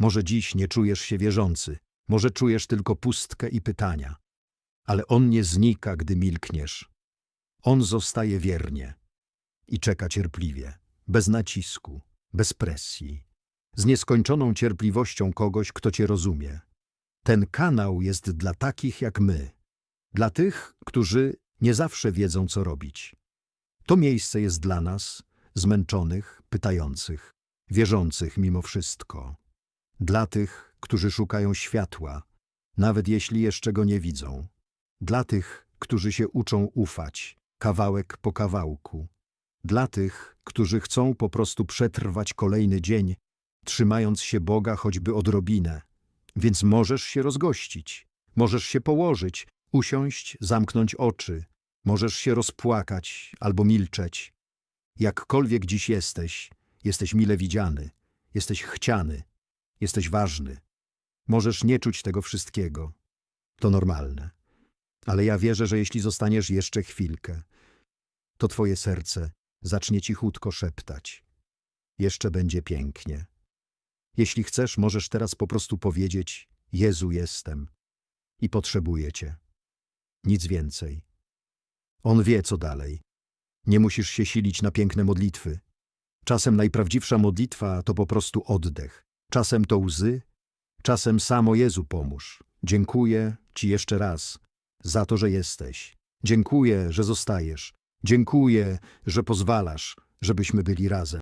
Może dziś nie czujesz się wierzący, może czujesz tylko pustkę i pytania. Ale On nie znika, gdy milkniesz. On zostaje wiernie i czeka cierpliwie, bez nacisku, bez presji, z nieskończoną cierpliwością kogoś, kto cię rozumie. Ten kanał jest dla takich jak my, dla tych, którzy nie zawsze wiedzą, co robić. To miejsce jest dla nas, zmęczonych, pytających, wierzących mimo wszystko. Dla tych, którzy szukają światła, nawet jeśli jeszcze go nie widzą. Dla tych, którzy się uczą ufać, kawałek po kawałku. Dla tych, którzy chcą po prostu przetrwać kolejny dzień, trzymając się Boga choćby odrobinę. Więc możesz się rozgościć, możesz się położyć, usiąść, zamknąć oczy, możesz się rozpłakać albo milczeć. Jakkolwiek dziś jesteś, jesteś mile widziany, jesteś chciany, jesteś ważny. Możesz nie czuć tego wszystkiego. To normalne. Ale ja wierzę, że jeśli zostaniesz jeszcze chwilkę, to twoje serce zacznie cichutko szeptać. Jeszcze będzie pięknie. Jeśli chcesz, możesz teraz po prostu powiedzieć: Jezu, jestem i potrzebuję Cię. Nic więcej. On wie, co dalej. Nie musisz się silić na piękne modlitwy. Czasem najprawdziwsza modlitwa to po prostu oddech. Czasem to łzy, czasem samo Jezu pomóż. Dziękuję Ci jeszcze raz za to, że jesteś. Dziękuję, że zostajesz. Dziękuję, że pozwalasz, żebyśmy byli razem.